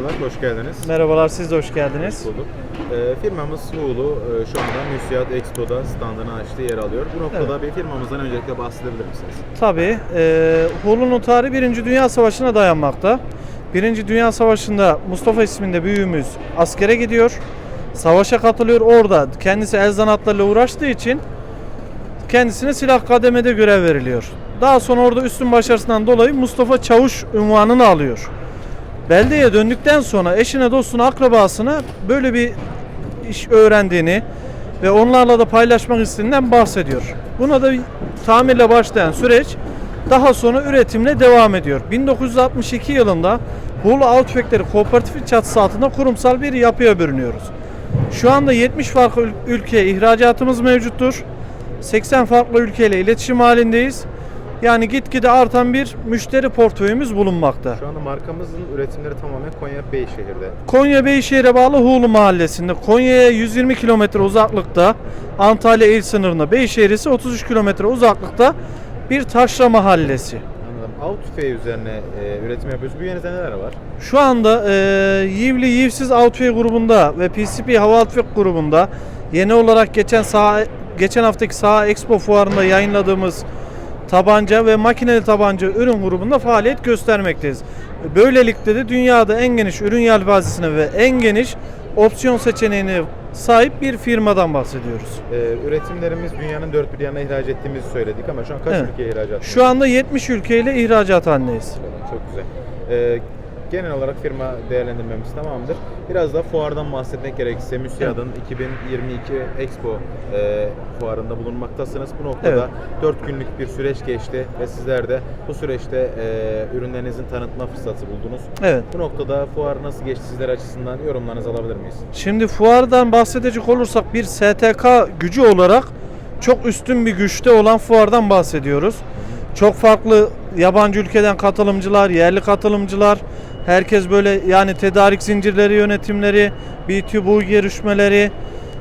Merhabalar, hoş geldiniz. Merhabalar, siz de hoş geldiniz. Hoş bulduk. Ee, firmamız Hulu e, şu anda Müsiyat Expo'da standını açtı, yer alıyor. Bu noktada bir firmamızdan öncelikle bahsedebilir misiniz? Tabii, e, Hulu'nun tarihi Birinci Dünya Savaşı'na dayanmakta. Birinci Dünya Savaşı'nda Mustafa isminde büyüğümüz askere gidiyor. Savaşa katılıyor. Orada kendisi el zanatlarıyla uğraştığı için kendisine silah kademede görev veriliyor. Daha sonra orada üstün başarısından dolayı Mustafa Çavuş unvanını alıyor. Beldeye döndükten sonra eşine, dostuna, akrabasına böyle bir iş öğrendiğini ve onlarla da paylaşmak istediğinden bahsediyor. Buna da tamirle başlayan süreç daha sonra üretimle devam ediyor. 1962 yılında Bolu Tüfekleri Kooperatifi çatısı altında kurumsal bir yapıya bürünüyoruz. Şu anda 70 farklı ül- ülkeye ihracatımız mevcuttur. 80 farklı ülkeyle iletişim halindeyiz. Yani gitgide artan bir müşteri portföyümüz bulunmakta. Şu anda markamızın üretimleri tamamen Konya Beyşehir'de. Konya Beyşehir'e bağlı Huğlu Mahallesi'nde, Konya'ya 120 kilometre uzaklıkta, Antalya il sınırında, Beyşehir ise 33 kilometre uzaklıkta bir taşra mahallesi. Anladım. Av tüfeği üzerine e, üretim yapıyoruz. Bünyenizde neler var? Şu anda e, Yivli Yivsiz Outfit grubunda ve PCP Hava Outfit grubunda yeni olarak geçen sağ geçen haftaki Saha Expo fuarında yayınladığımız tabanca ve makineli tabanca ürün grubunda faaliyet göstermekteyiz. Böylelikle de dünyada en geniş ürün yelpazesine ve en geniş opsiyon seçeneğine sahip bir firmadan bahsediyoruz. E, üretimlerimiz dünyanın dört bir yanına ihraç ettiğimizi söyledik ama şu an kaç Evet. ülkeye ihracat Şu anda 70 ülkeyle ihracat halindeyiz. Çok güzel. Ee, genel olarak firma değerlendirmemiz tamamdır. Biraz da fuardan bahsetmek gerekirse Müsiyad'ın 2022 Expo e, fuarında bulunmaktasınız. Bu noktada Evet. 4 günlük bir süreç geçti ve sizler de bu süreçte e, ürünlerinizin tanıtma fırsatı buldunuz. Evet. Bu noktada fuar nasıl geçti sizler açısından yorumlarınızı alabilir miyiz? Şimdi fuardan bahsedecek olursak bir STK gücü olarak çok üstün bir güçte olan fuardan bahsediyoruz. Çok farklı yabancı ülkeden katılımcılar, yerli katılımcılar, herkes böyle yani tedarik zincirleri yönetimleri, B2B görüşmeleri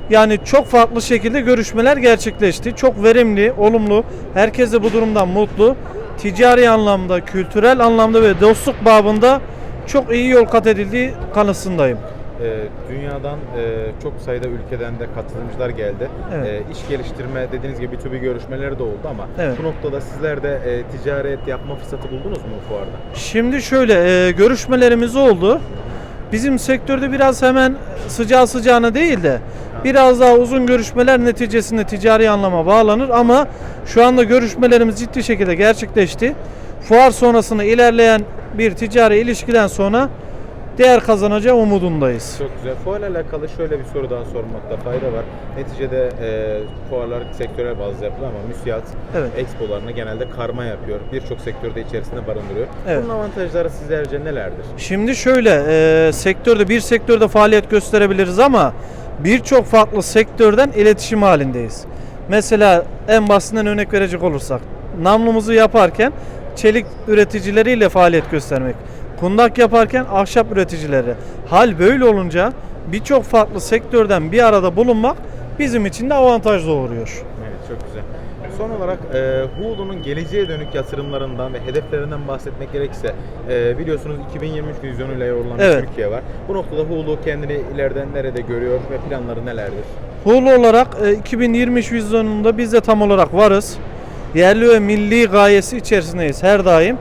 yani çok farklı şekilde görüşmeler gerçekleşti. Çok verimli, olumlu. Herkes de bu durumdan mutlu. Ticari anlamda, kültürel anlamda ve dostluk babında çok iyi yol kat edildiği kanısındayım. Ee, dünyadan e, çok sayıda ülkeden de katılımcılar geldi. Evet. İş geliştirme dediğiniz gibi B2B görüşmeleri de oldu ama Evet. bu noktada sizler de e, ticaret yapma fırsatı buldunuz mu bu fuarda? Şimdi şöyle e, görüşmelerimiz oldu. Bizim sektörde biraz hemen sıcağı sıcağına değil de biraz daha uzun görüşmeler neticesinde ticari anlama bağlanır ama şu anda görüşmelerimiz ciddi şekilde gerçekleşti. Fuar sonrasında ilerleyen bir ticari ilişkiden sonra değer kazanacağı umudundayız. Çok güzel. Fuarla alakalı şöyle bir soru daha sormakta fayda var. Neticede e, fuarlar sektörel bazda yapılıyor ama müsiyat Evet. expolarını genelde karma yapıyor. Birçok sektörde içerisinde barındırıyor. Evet. Bunun avantajları sizlerce nelerdir? Şimdi şöyle e, sektörde bir sektörde faaliyet gösterebiliriz ama birçok farklı sektörden iletişim halindeyiz. Mesela en basitinden örnek verecek olursak namlumuzu yaparken çelik üreticileriyle faaliyet göstermek. Kundak yaparken ahşap üreticileri. Hal böyle olunca birçok farklı sektörden bir arada bulunmak bizim için de avantaj doğuruyor. Evet çok güzel. Son olarak e, Hulu'nun geleceğe dönük yatırımlarından ve hedeflerinden bahsetmek gerekirse e, biliyorsunuz 2023 vizyonuyla yorulan Evet. Türkiye var. Bu noktada Hulu kendini ileriden nerede görüyor ve planları nelerdir? Hulu olarak e, 2023 vizyonunda biz de tam olarak varız. Yerli ve milli gayesi içerisindeyiz her daim.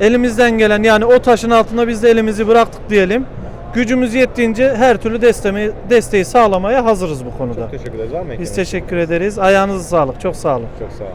Elimizden gelen yani o taşın altında biz de elimizi bıraktık diyelim. Gücümüz yettiğince her türlü desteği, desteği sağlamaya hazırız bu konuda. Çok teşekkür ederiz. Var mı Biz eklemek teşekkür ederiz. Ayağınıza sağlık. Çok sağ olun. Çok sağ olun.